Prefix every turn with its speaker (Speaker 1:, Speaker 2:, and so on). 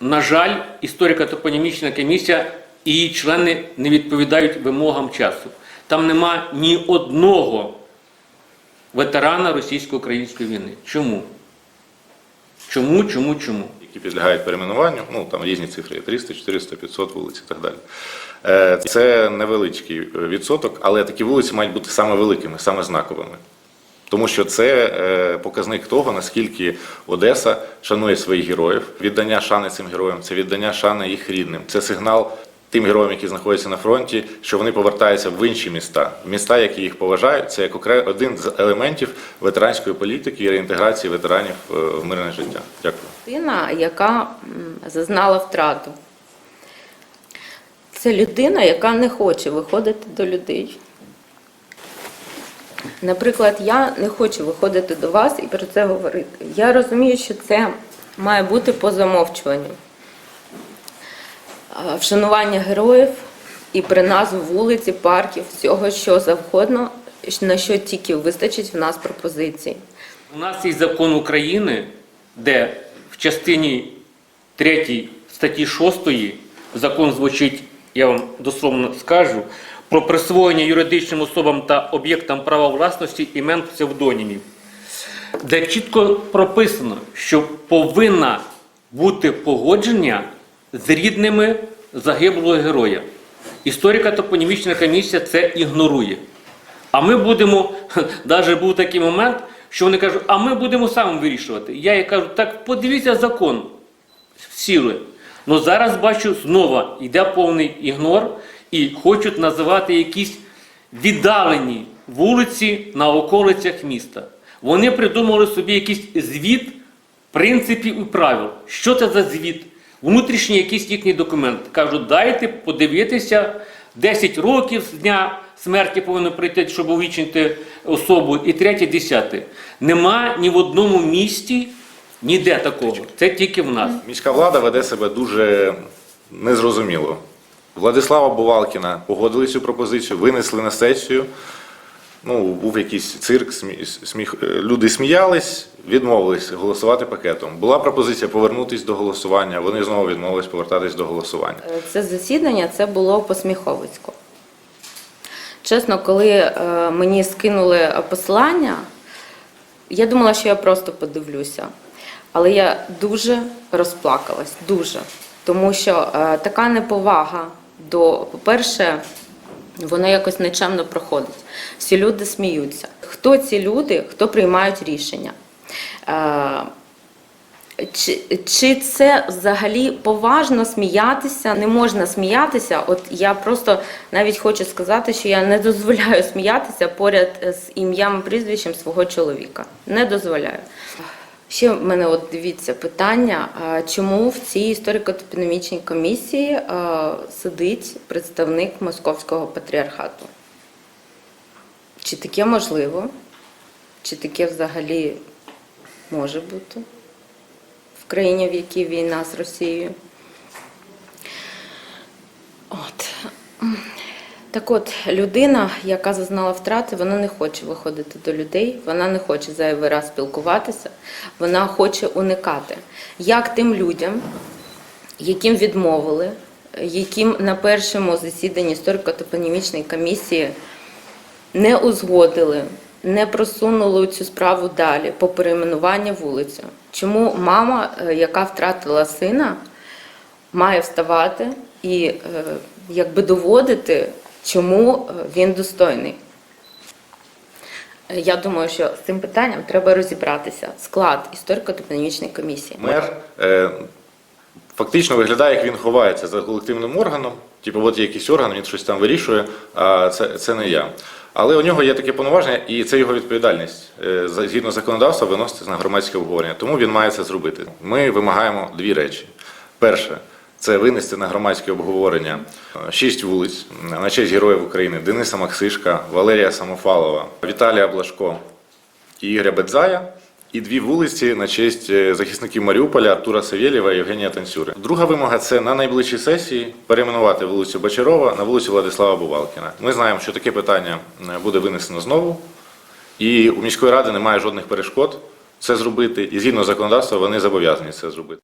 Speaker 1: На жаль, історико-топонімічна комісія і її члени не відповідають вимогам часу. Там нема ні одного ветерана російсько-української війни. Чому? Чому, чому, чому?
Speaker 2: які підлягають перейменуванню, ну там різні цифри, 300, 400, 500 вулиць і так далі. Е, Це невеличкий е, відсоток, але такі вулиці мають бути саме великими, саме знаковими. Тому що це е, показник того, наскільки Одеса шанує своїх героїв. Віддання шани цим героям, це віддання шани їх рідним. Це сигнал тим героям, які знаходяться на фронті, що вони повертаються в інші міста, міста, які їх поважають. Це як один з елементів ветеранської політики і реінтеграції ветеранів е, в мирне життя. Дякую.
Speaker 3: людина, яка зазнала втрату. Це людина, яка не хоче виходити до людей. Наприклад, я не хочу виходити до вас і про це говорити. Я розумію, що це має бути по замовчуванню. Вшанування героїв і при назву вулиці, парків, всього, що завгодно, на що тільки вистачить в нас пропозицій.
Speaker 1: У нас є закон України, де в частині 3 статті 6 закон звучить, я вам дословно скажу, про присвоєння юридичним особам та об'єктам права власності імен псевдонімів, де чітко прописано, що повинна бути погодження з рідними загиблого героя. Історико-топонімічна комісія це ігнорує. А ми будемо, навіть був такий момент, що вони кажуть, а ми будемо самим вирішувати. Я їй кажу, так подивіться закон, сіли. Ну зараз бачу, знову йде повний ігнор і хочуть називати якісь віддалені вулиці на околицях міста. Вони придумали собі якийсь звіт принципів і правил. Що це за звіт? Внутрішній якийсь їхній документ. Кажуть, дайте подивитися, 10 років з дня смерті повинно прийти, щоб увічнити особу, і третє, десяте. Нема ні в одному місті ніде такого. Це тільки в нас.
Speaker 2: Міська влада веде себе дуже незрозуміло. Владислава Бувалкіна погодили цю пропозицію, винесли на сесію. Ну, був якийсь цирк, сміх. е, люди сміялись, відмовились голосувати пакетом. Була пропозиція повернутися до голосування. Вони знову відмовились повертатись до голосування.
Speaker 3: Е, Це засідання це було по Сміховицьку. Чесно, коли е, мені скинули посилання, я думала, що я просто подивлюся. Але я дуже розплакалась, дуже. Тому що така неповага до, по-перше, воно якось нечемно проходить. Всі люди сміються. Хто ці люди, хто приймають рішення? Е, чи, чи це взагалі поважно сміятися? Не можна сміятися. От я просто навіть хочу сказати, що я не дозволяю сміятися поряд з ім'ям прізвищем свого чоловіка. Не дозволяю. Ще в мене от дивіться питання: чому в цій історико-топонімічній комісії сидить представник московського патріархату? Чи таке можливо? Чи таке взагалі може бути? в країні, в якій війна з Росією. От. Так от, людина, яка зазнала втрати, вона не хоче виходити до людей, вона не хоче зайвий раз спілкуватися, вона хоче уникати. Як тим людям, яким відмовили, яким на першому засіданні історико-топонімічної комісії не узгодили, не просунули цю справу далі по перейменуванню вулицю. Чому мама, е, яка втратила сина, має вставати і е, якби доводити, чому е, він достойний? Е, Я думаю, що з цим питанням треба розібратися. Склад історико-топонімічної комісії.
Speaker 2: Мер е, фактично виглядає, як він ховається за колективним органом. Типу, от є якийсь орган, він щось там вирішує, а це, це не я. Але у нього є таке повноваження, і це його відповідальність. Е, Згідно законодавства, виносити на громадське обговорення. Тому він має це зробити. Ми вимагаємо дві речі. Перше, це винести на громадське обговорення шість вулиць на честь героїв України Дениса Максишка, Валерія Самофалова, Віталія Блашко і Ігоря Бедзая. І дві вулиці на честь е, захисників Маріуполя Артура Савєлєва і Євгенія Танцюри. Друга вимога це на найближчій сесії перейменувати вулицю Бочарова на вулицю Владислава Бувалкіна. Ми знаємо, що таке питання е, буде винесено знову, і у міської ради немає жодних перешкод це зробити. І згідно законодавства вони зобов'язані це зробити.